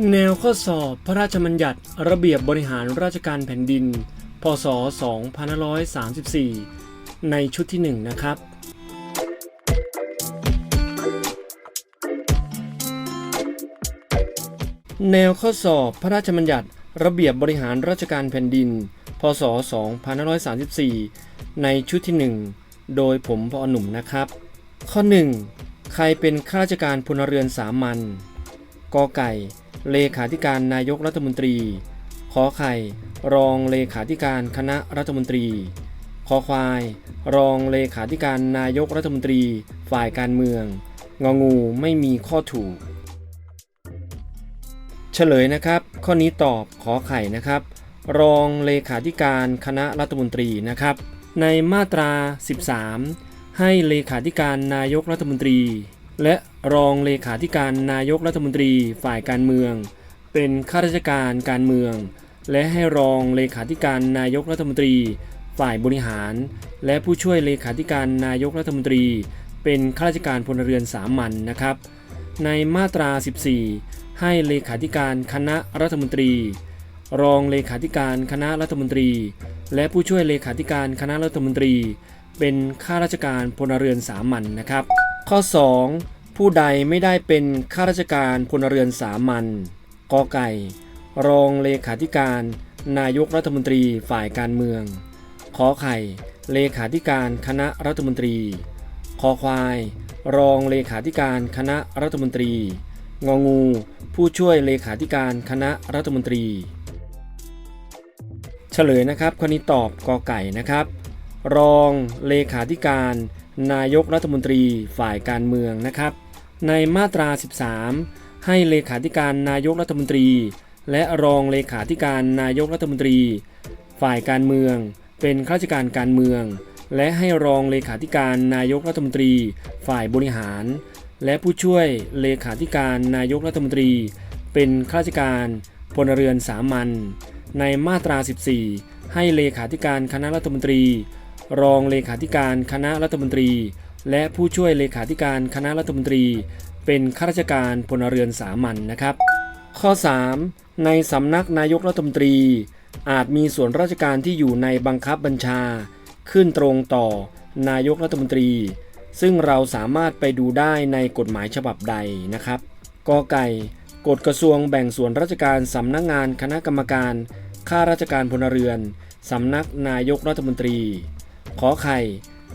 แนวข้อสอบพระราชบัญญัติระเบียบบริหารราชการแผ่นดิน พศ 2534 ในชุดที่ 1 นะครับ แนวข้อสอบพระราชบัญญัติระเบียบบริหารราชการแผ่นดิน พศ 2534 ในชุดที่ 1 โดยผมพอหนุ่มนะครับ ข้อ 1 ใครเป็นข้าราชการพลเรือนสามัญกอไก่ เลขาธิการนายกรัฐมนตรี ขอไข่ รองเลขาธิการคณะรัฐมนตรี ขอควาย รองเลขาธิการนายกรัฐมนตรี ฝ่ายการเมือง งองูไม่มีข้อถูก เฉลยนะครับ ข้อนี้ตอบขอไข่นะครับ รองเลขาธิการคณะรัฐมนตรีนะครับ ในมาตรา 13 ให้เลขาธิการนายกรัฐมนตรี และรองเลขาธิการนายกรัฐมนตรีฝ่ายการเมือง เป็นข้าราชการการเมือง และให้รองเลขาธิการนายกรัฐมนตรี ฝ่ายบริหาร และผู้ช่วยเลขาธิการนายกรัฐมนตรี เป็นข้าราชการพลเรือนสามัญนะครับ ในมาตรา 14 ให้เลขาธิการคณะรัฐมนตรี รองเลขาธิการคณะรัฐมนตรี และผู้ช่วยเลขาธิการคณะรัฐมนตรี เป็นข้าราชการพลเรือนสามัญนะครับ ข้อ 2 ผู้ใดไม่ได้เป็นข้าราชการพลเรือนสามัญกอไก่ รองเลขาธิการ นายกรัฐมนตรีฝ่ายการเมืองขอไข่ เลขาธิการคณะรัฐมนตรีคอควาย รองเลขาธิการคณะรัฐมนตรี งองู ผู้ช่วยเลขาธิการคณะรัฐมนตรี เฉลยนะครับข้อนี้ตอบกอไก่นะครับ รองเลขาธิการ นายกรัฐมนตรีฝ่ายการเมืองนะครับ ในมาตรา 13 ให้เลขาธิการนายกรัฐมนตรี และรองเลขาธิการนายกรัฐมนตรี ฝ่ายการเมือง เป็นข้าราชการการเมือง และให้รองเลขาธิการนายกรัฐมนตรี ฝ่ายบริหาร และผู้ช่วยเลขาธิการนายกรัฐมนตรี เป็นข้าราชการพลเรือนสามัญในมาตรา 14 ให้เลขาธิการคณะรัฐมนตรี รองเลขาธิการคณะรัฐมนตรี และผู้ช่วยเลขาธิการคณะรัฐมนตรี เป็นข้าราชการพลเรือนสามัญนะครับ ข้อ 3 ในสำนักนายกรัฐมนตรี อาจมีส่วนราชการที่อยู่ในบังคับบัญชา ขึ้นตรงต่อนายกรัฐมนตรี ซึ่งเราสามารถไปดูได้ในกฎหมายฉบับใดนะครับกอไก่กฎกระทรวงแบ่งส่วนราชการสำนักงานคณะกรรมการข้าราชการพลเรือน สำนักนายกรัฐมนตรี ขอไข่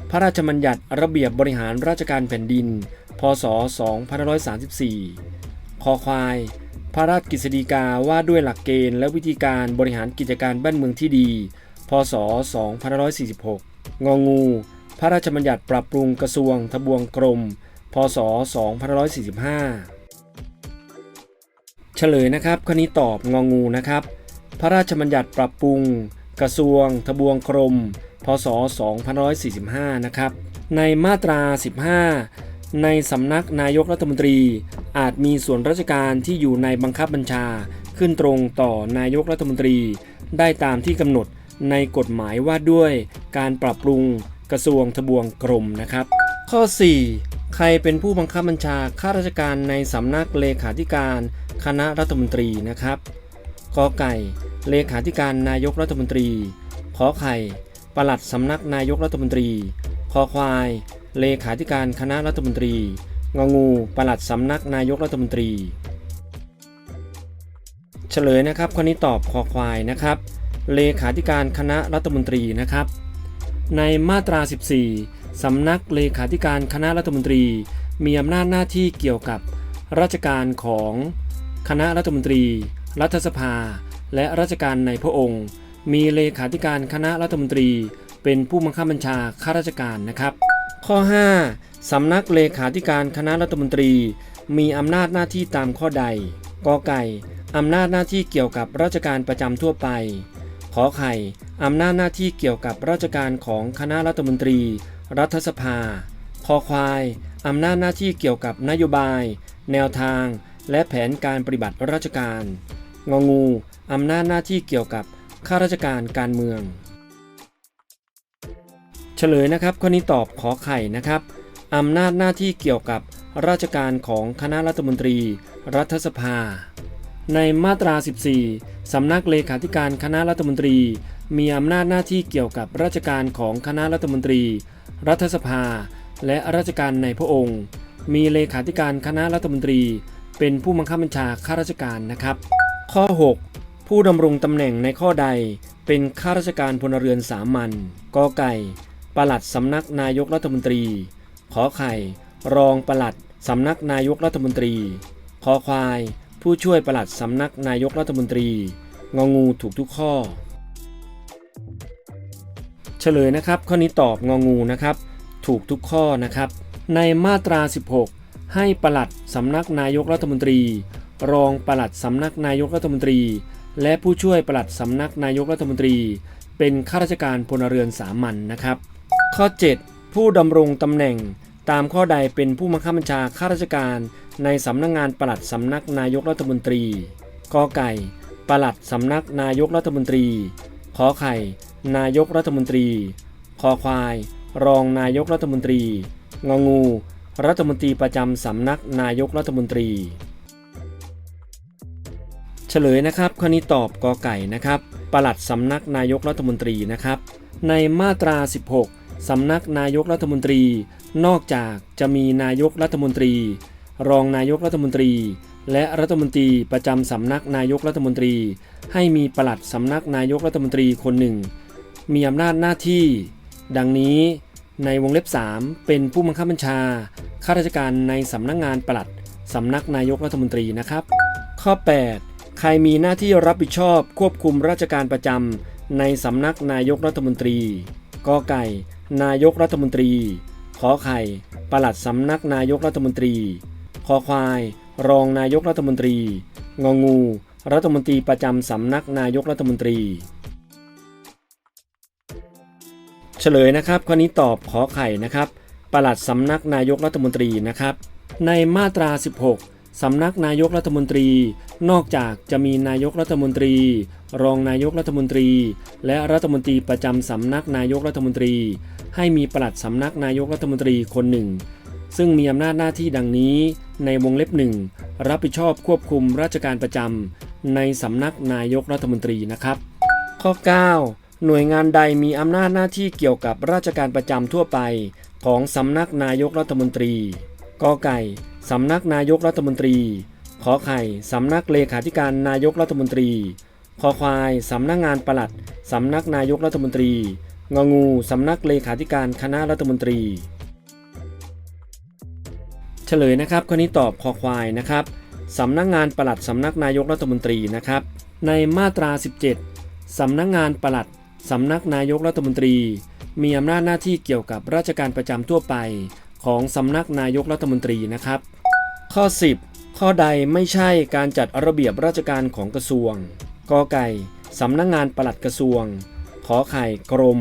พระราชบัญญัติระเบียบบริหารราชการแผ่นดิน พศ 2534 คอควาย พระราชกฤษฎีกาว่าด้วยหลักเกณฑ์และวิธีการบริหารกิจการบ้านเมืองที่ดี พศ 2546 งองู พระราชบัญญัติปรับปรุงกระทรวงทบวงกรม พศ 2545 เฉลยนะครับข้อนี้ตอบงองูนะครับ พระราชบัญญัติปรับปรุง กระทรวง ทบวงกรม พศ 2545 นะครับ ในมาตรา 15 ในสำนักนายกรัฐมนตรี อาจมีส่วนราชการที่อยู่ในบังคับบัญชา ขึ้นตรงต่อนายกรัฐมนตรี ได้ตามที่กำหนดในกฎหมายว่าด้วยการปรับปรุงกระทรวงทบวงกรมนะครับ ข้อ 4 ใครเป็นผู้บังคับบัญชาข้าราชการในสำนักเลขาธิการคณะรัฐมนตรีนะครับ กอไก่ เลขาธิการนายกรัฐมนตรี ขอไข่ ปลัดสำนักนายกรัฐมนตรี คอควาย เลขาธิการคณะรัฐมนตรี งองูปลัดสำนักนายกรัฐมนตรี เฉลยนะครับข้อนี้ตอบคอควายนะครับ เลขาธิการคณะรัฐมนตรีนะครับ ในมาตรา 14 สำนักเลขาธิการคณะรัฐมนตรี มีอำนาจหน้าที่เกี่ยวกับราชการของคณะรัฐมนตรี รัฐสภา และราชการในพระองค์ มีเลขาธิการคณะรัฐมนตรี เป็นผู้บังคับบัญชาข้าราชการนะครับ ข้อ 5 สำนักเลขาธิการคณะรัฐมนตรี มีอำนาจหน้าที่ตามข้อใดกอไก่อำนาจหน้าที่เกี่ยวกับราชการประจำทั่วไปขอไข่อำนาจหน้าที่เกี่ยวกับราชการของคณะรัฐมนตรี รัฐสภาคอควายอำนาจหน้าที่เกี่ยวกับนโยบาย แนวทาง และแผนการปฏิบัติราชการ งองู อำนาจหน้าที่เกี่ยวกับข้าราชการการเมือง เฉลยนะครับข้อนี้ตอบขอไข่นะครับ อำนาจหน้าที่เกี่ยวกับราชการของคณะรัฐมนตรี รัฐสภา ในมาตรา 14 สำนักเลขาธิการคณะรัฐมนตรี มีอำนาจหน้าที่เกี่ยวกับราชการของคณะรัฐมนตรี รัฐสภา และราชการในพระองค์ มีเลขาธิการคณะรัฐมนตรี เป็นผู้บังคับบัญชาข้าราชการนะครับ ข้อ 6 ผู้ดำรงตำแหน่งในข้อใด เป็นข้าราชการพลเรือนสามัญกอไก่ปลัดสำนักนายกรัฐมนตรี ขอไข่ รองปลัดสำนักนายกรัฐมนตรี คอควาย ผู้ช่วยปลัดสำนักนายกรัฐมนตรี งองูถูกทุกข้อ เฉลยนะครับ ข้อนี้ตอบงองูนะครับ ถูกทุกข้อนะครับ ในมาตรา 16 ให้ปลัดสำนักนายกรัฐมนตรี รองปลัดสำนักนายกรัฐมนตรี และผู้ช่วยปลัดสำนักนายกรัฐมนตรี เป็นข้าราชการพลเรือนสามัญนะครับ ข้อ 7 ผู้ดำรงตำแหน่งตามข้อใดเป็นผู้บังคับบัญชาข้าราชการในสำนักงานปลัดสำนักนายกรัฐมนตรีกอไก่ปลัดสำนักนายกรัฐมนตรี ขอไข่ นายกรัฐมนตรี คอควาย รองนายกรัฐมนตรี งองู รัฐมนตรีประจำสำนักนายกรัฐมนตรี เฉลยนะครับข้อนี้ตอบกอไก่นะครับปลัดสำนักนายกรัฐมนตรีนะครับ ในมาตรา 16 สำนักนายกรัฐมนตรี นอกจากจะมีนายกรัฐมนตรี รองนายกรัฐมนตรี และรัฐมนตรีประจำสำนักนายกรัฐมนตรี ให้มีปลัดสำนักนายกรัฐมนตรีคนหนึ่ง มีอำนาจหน้าที่ ดังนี้ ในวงเล็บ 3 เป็นผู้บังคับบัญชาข้าราชการในสำนักงานปลัดสำนักนายกรัฐมนตรีนะครับ ข้อ 8 ใครมีหน้าที่รับผิดชอบควบคุมราชการประจำในสำนักนายกรัฐมนตรีกอไก่ นายกรัฐมนตรีขอไข่ปลัดสำนักนายกรัฐมนตรีคอควาย รองนายกรัฐมนตรี งองู รัฐมนตรีประจำสำนักนายกรัฐมนตรี เฉลยนะครับข้อนี้ตอบขอไข่นะครับปลัดสำนักนายกรัฐมนตรีนะครับ ในมาตรา 16 สำนักนายกรัฐมนตรี นอกจากจะมีนายกรัฐมนตรี รองนายกรัฐมนตรี และรัฐมนตรีประจำสำนักนายกรัฐมนตรี ให้มีปลัดสำนักนายกรัฐมนตรีคนหนึ่ง ซึ่งมีอำนาจหน้าที่ดังนี้ ในวงเล็บหนึ่งรับผิดชอบควบคุมราชการประจำในสำนักนายกรัฐมนตรีนะครับ ข้อ 9 หน่วยงานใดมีอำนาจหน้าที่เกี่ยวกับราชการประจำทั่วไป ของสำนักนายกรัฐมนตรีกอไก่สำนักนายกรัฐมนตรี ขอไข่สำนักเลขาธิการนายกรัฐมนตรีคอควายสำนักงานปลัดสำนักนายกรัฐมนตรี งองูสำนักเลขาธิการคณะรัฐมนตรี เฉลยนะครับข้อนี้ตอบคอควายนะครับสำนักงานปลัดสำนักนายกรัฐมนตรีนะครับ ในมาตรา 17สำนักงานปลัด สำนักนายกรัฐมนตรี มีอำนาจหน้าที่เกี่ยวกับราชการประจำทั่วไป ของสำนักนายกรัฐมนตรีนะครับ ข้อ 10 ข้อใดไม่ใช่การจัดระเบียบราชการของกระทรวงกอไก่สำนักงานปลัดกระทรวง ขอไข่กรม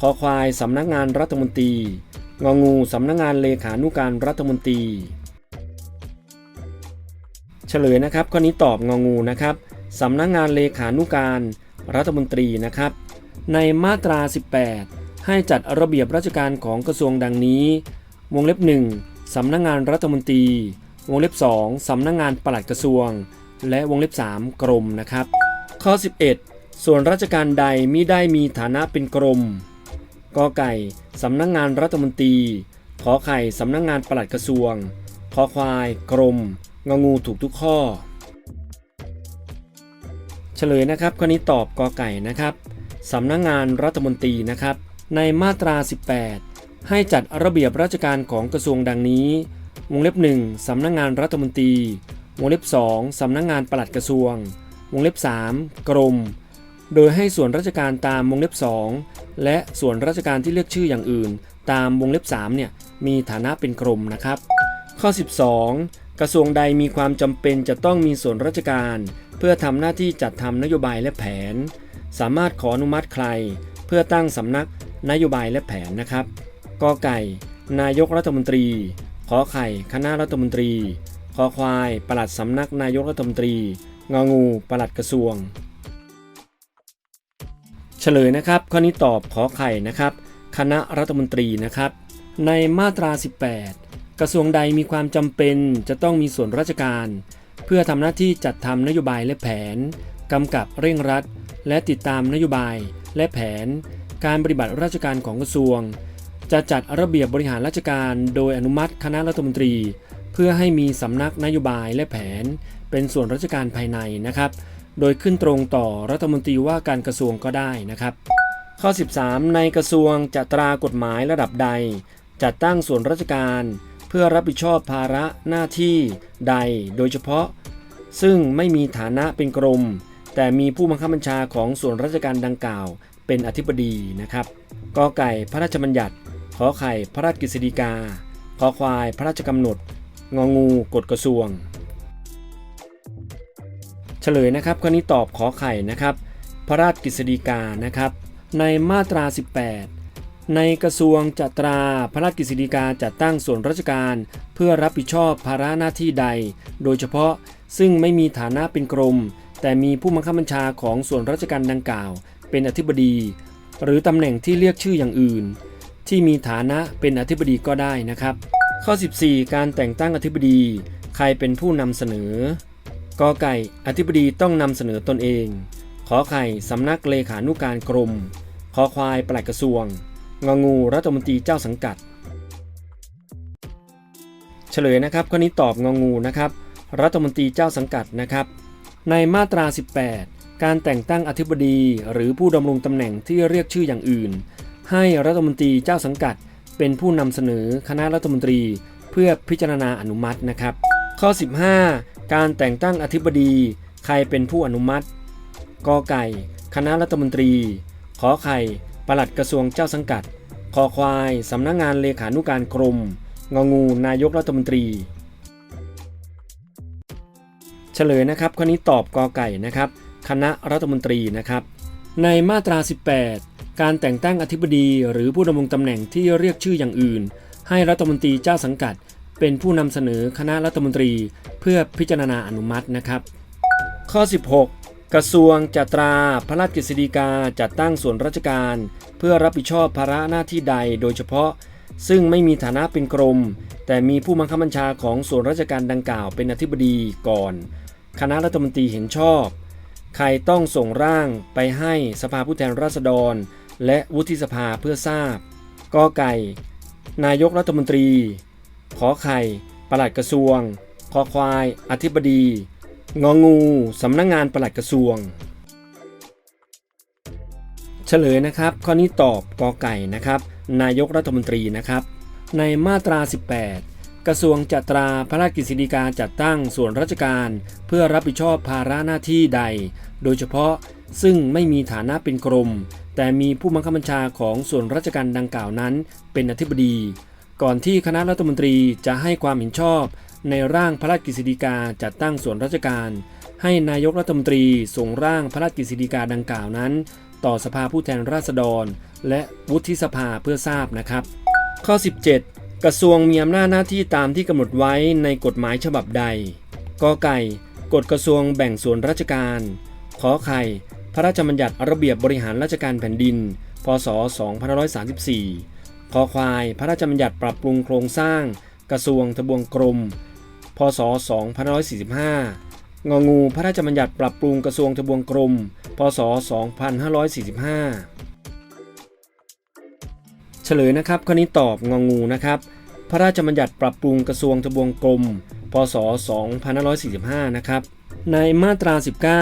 คอควายสำนักงานรัฐมนตรี งองูสำนักงานเลขานุการรัฐมนตรี เฉลยนะครับข้อนี้ตอบงองูนะครับสำนักงานเลขานุการรัฐมนตรีนะครับ ในมาตรา 18 ให้จัดระเบียบราชการของกระทรวงดังนี้ วงเล็บ 1 สำนักงานรัฐมนตรี วงเล็บ 2 สำนักงานปลัดกระทรวง และวงเล็บ 3 กรมนะครับ ข้อ 11 ส่วนราชการใดมิได้มีฐานะเป็นกรมกอไก่ สำนักงานรัฐมนตรีขอไข่สำนักงานปลัดกระทรวงขอควาย กรมงงูถูกทุกข้อ เฉลยนะครับข้อนี้ตอบกอไก่นะครับ สำนักงานรัฐมนตรีนะครับ ในมาตรา 18 ให้จัดระเบียบราชการของกระทรวงดังนี้ วงเล็บ 1สำนักงานรัฐมนตรี วงเล็บ 2สำนักงานปลัดกระทรวง วงเล็บ 3 กรม โดยให้ส่วนราชการตามวงเล็บ 2 และส่วนราชการที่เรียกชื่ออย่างอื่น ตามวงเล็บ3เนี่ยมีฐานะเป็นกรมนะครับ ข้อ 12 กระทรวงใดมีความจำเป็นจะต้องมีส่วนราชการ เพื่อทำหน้าที่จัดทำนโยบายและแผน สามารถขออนุมัติใคร เพื่อตั้งสำนักนโยบายและแผนนะครับกอไก่ นายกรัฐมนตรี ขอไข่ คณะรัฐมนตรีคอควาย ปลัดสำนักนายกรัฐมนตรี งองู ปลัดกระทรวง เฉลยนะครับ ข้อนี้ตอบขอไข่นะครับ คณะรัฐมนตรีนะครับ ในมาตรา 18 กระทรวงใดมีความจำเป็นจะต้องมีส่วนราชการ เพื่อทำหน้าที่จัดทำนโยบายและแผนกำกับเร่งรัด และติดตามนโยบาย และแผน การปฏิบัติราชการของกระทรวง จะจัดระเบียบบริหารราชการโดยอนุมัติคณะรัฐมนตรี เพื่อให้มีสำนักนโยบายและแผน เป็นส่วนราชการภายในนะครับ โดยขึ้นตรงต่อรัฐมนตรีว่าการกระทรวงก็ได้นะครับ ข้อ 13 ในกระทรวงจะตรากฎหมายระดับใด จัดตั้งส่วนราชการ เพื่อรับผิดชอบภาระหน้าที่ใด โดยเฉพาะ ซึ่งไม่มีฐานะเป็นกรม แต่มีผู้บังคับบัญชาของส่วนราชการดังกล่าว เป็นอธิบดีนะครับกอไก่พระราชบัญญัติ ขอไข่พระราชกฤษฎีกา ขอควายพระราชกำหนด งองูกฎกระทรวง เฉลยนะครับข้อนี้ตอบขอไข่นะครับ พระราชกฤษฎีกานะครับ ในมาตรา 18 ในกระทรวงจัตราพระราชกฤษฎีกาจัดตั้งส่วนราชการ เพื่อรับผิดชอบภาระหน้าที่ใด โดยเฉพาะซึ่งไม่มีฐานะเป็นกรม แต่มีผู้บังคับบัญชาของส่วนราชการดังกล่าว เป็นอธิบดี หรือตำแหน่งที่เรียกชื่ออย่างอื่น ที่มีฐานะเป็นอธิบดีก็ได้นะครับ ข้อ 14 การแต่งตั้งอธิบดี ใครเป็นผู้นำเสนอกอไก่อธิบดีต้องนำเสนอตนเอง ขอไข่สำนักเลขานุการกรม ขอควายปลัดกระทรวง งองูรัฐมนตรีเจ้าสังกัด เฉลยนะครับข้อนี้ตอบงองูนะครับ รัฐมนตรีเจ้าสังกัดนะครับ ในมาตรา 18 การแต่งตั้งอธิบดีหรือผู้ดำรงตำแหน่งที่เรียกชื่ออย่างอื่น ให้รัฐมนตรีเจ้าสังกัด เป็นผู้นำเสนอคณะรัฐมนตรี เพื่อพิจารณาอนุมัตินะครับ ข้อ 15 การแต่งตั้งอธิบดี ใครเป็นผู้อนุมัติกอไก่ คณะรัฐมนตรี ขอไข่ปลัดกระทรวงเจ้าสังกัด คอควาย สำนักงงานเลขานุการกรม งงู นายกรัฐมนตรี ลยนะครับข้อนี้ตอบกอไก่นะครับ คณะรัฐมนตรีนะครับ ในมาตรา 18 การแต่งตั้งอธิบดีหรือผู้ดำรงตำแหน่งที่เรียกชื่ออย่างอื่น ให้รัฐมนตรีเจ้าสังกัด เป็นผู้นำเสนอคณะรัฐมนตรีเพื่อพิจารณาอนุมัตินะครับ ข้อ 16 กระทรวงจัตราพระราชกฤษฎีกาจัดตั้งส่วนราชการ เพื่อรับผิดชอบภาระหน้าที่ใดโดยเฉพาะ ซึ่งไม่มีฐานะเป็นกรม แต่มีผู้บังคับบัญชาของส่วนราชการดังกล่าวเป็นอธิบดีก่อน คณะรัฐมนตรีเห็นชอบ ใครต้องส่งร่างไปให้สภาผู้แทนราษฎร และวุฒิสภาเพื่อทราบกอไก่ นายกรัฐมนตรี ขอไข่ ปลัดกระทรวง คอควาย อธิบดี งองู สำนักงงานปลัดกระทรวง เฉลยนะครับ ข้อนี้ตอบกอไก่นะครับ นายกรัฐมนตรีนะครับ ในมาตรา 18 กระทรวงจัตราพระราชกฤษฎีกาจัดตั้งส่วนราชการ เพื่อรับผิดชอบภาระหน้าที่ใด โดยเฉพาะซึ่งไม่มีฐานะเป็นกรม แต่มีผู้บังคับบัญชาของส่วนราชการดังกล่าวนั้น เป็นอธิบดี ก่อนที่คณะรัฐมนตรีจะให้ความเห็นชอบ ในร่างพระราชกฤษฎีกาจัดตั้งส่วนราชการ ให้นายกรัฐมนตรีส่งร่างพระราชกฤษฎีกาดังกล่าวนั้น ต่อสภาผู้แทนราษฎร และวุฒิสภาเพื่อทราบนะครับ ข้อ 17 กระทรวงมีอำนาจหน้าที่ตามที่กำหนดไว้ในกฎหมายฉบับใดกอไก่กฎกระทรวงแบ่งส่วนราชการขอไข่ พระราชบัญญัติระเบียบบริหารราชการแผ่นดิน พศ 2534ขอควาย พระราชบัญญัติปรับปรุงโครงสร้าง กระทรวงทบวงกรม พศ 2545 งองู พระราชบัญญัติปรับปรุงกระทรวงทบวงกรม พศ 2545 ลยนะครับข้อนี้ตอบงองูนะครับ พระราชบัญญัติปรับปรุงกระทรวงทบวงกรม พศ 2545 นะครับ ในมาตรา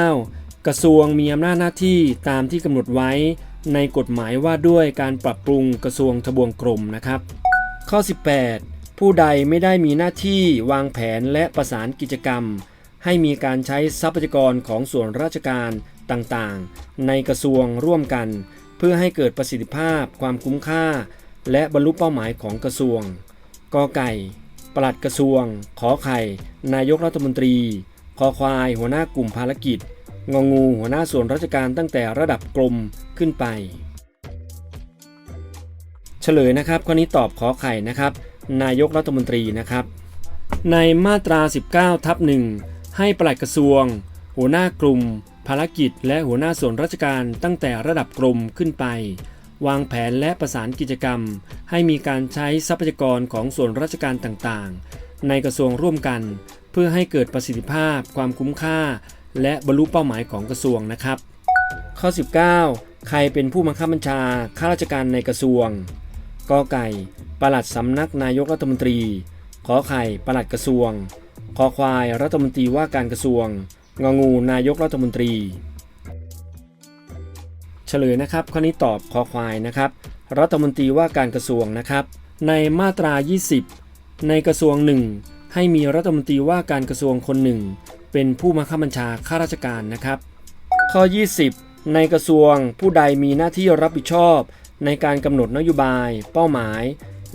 19 กระทรวงมีอำนาจหน้าที่ตามที่กำหนดไว้ในกฎหมายว่าด้วยการปรับปรุงกระทรวงทบวงกรมนะครับ ข้อ 18 ผู้ใดไม่ได้มีหน้าที่วางแผนและประสานกิจกรรม ให้มีการใช้ทรัพยากรของส่วนราชการต่างๆ ในกระทรวงร่วมกัน เพื่อให้เกิดประสิทธิภาพ ความคุ้มค่า และบรรลุเป้าหมายของกระทรวง กอไก่ ปลัดกระทรวง ขอไข่ นายกรัฐมนตรี คอควาย หัวหน้ากลุ่มภารกิจ งองู หัวหน้าส่วนราชการตั้งแต่ระดับกรมขึ้นไป เฉลยนะครับข้อนี้ตอบขอไข่นะครับ นายกรัฐมนตรีนะครับ ในมาตรา 19ทับหนึ่งให้ปลัดกระทรวง หัวหน้ากลุ่ม ภารกิจ และหัวหน้าส่วนราชการตั้งแต่ระดับกรมขึ้นไป วางแผนและประสานกิจกรรม ให้มีการใช้ทรัพยากรของส่วนราชการต่างๆ ในกระทรวงร่วมกัน เพื่อให้เกิดประสิทธิภาพ ความคุ้มค่า และบรรลุเป้าหมายของกระทรวงนะครับ ข้อ 19 ใครเป็นผู้บังคับบัญชาข้าราชการในกระทรวงกอไก่ปลัดสำนักนายกรัฐมนตรี ขอไข่ปลัดกระทรวง คอควายรัฐมนตรีว่าการกระทรวง งองูนายกรัฐมนตรี เฉลยนะครับข้อนี้ตอบคอควายนะครับ รัฐมนตรีว่าการกระทรวงนะครับ ในมาตรา 20 ในกระทรวงหนึ่งให้มีรัฐมนตรีว่าการกระทรวงคนหนึ่ง เป็นผู้บังคับบัญชาข้าราชการนะครับ ข้อ 20 ในกระทรวงผู้ใดมีหน้าที่รับผิดชอบ ในการกำหนดนโยบาย เป้าหมาย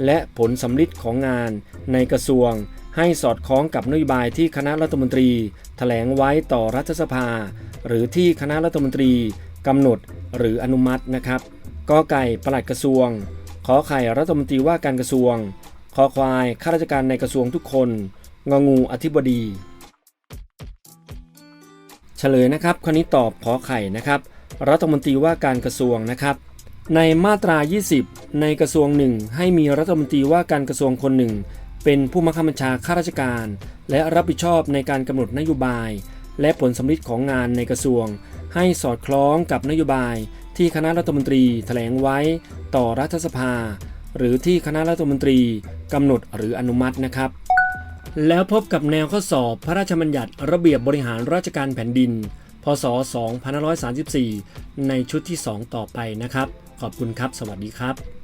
และผลสำลิดของงาน ในกระทรวงให้สอดคล้องกับนโยบายที่คณะรัฐมนตรีแถลงไว้ต่อรัฐสภา หรือที่คณะรัฐมนตรี กำหนดหรืออนุมัตินะครับกอไก่ปลัดกระทรวง ขอไข่รัฐมนตรีว่าการกระทรวง คอควายข้าราชการในกระทรวงทุกคน งองูอธิบดีเฉลยนะครับข้อนี้ตอบขอไข่นะครับ รัฐมนตรีว่าการกระทรวงนะครับ ในมาตรา 20 ในกระทรวงหนึ่งให้มีรัฐมนตรีว่าการกระทรวงคนหนึ่ง เป็นผู้บังคับบัญชาข้าราชการ และรับผิดชอบในการกำหนดนโยบาย และผลสำลิดของงานในกระทรวง ให้สอดคล้องกับนโยบายที่คณะรัฐมนตรีแถลงไว้ต่อรัฐสภา หรือที่คณะรัฐมนตรีกำหนดหรืออนุมัตินะครับ แล้วพบกับแนวข้อสอบพระราชบัญญัติระเบียบบริหารราชการแผ่นดิน พศ 2534 ในชุดที่ 2 ต่อไปนะครับ ขอบคุณครับ สวัสดีครับ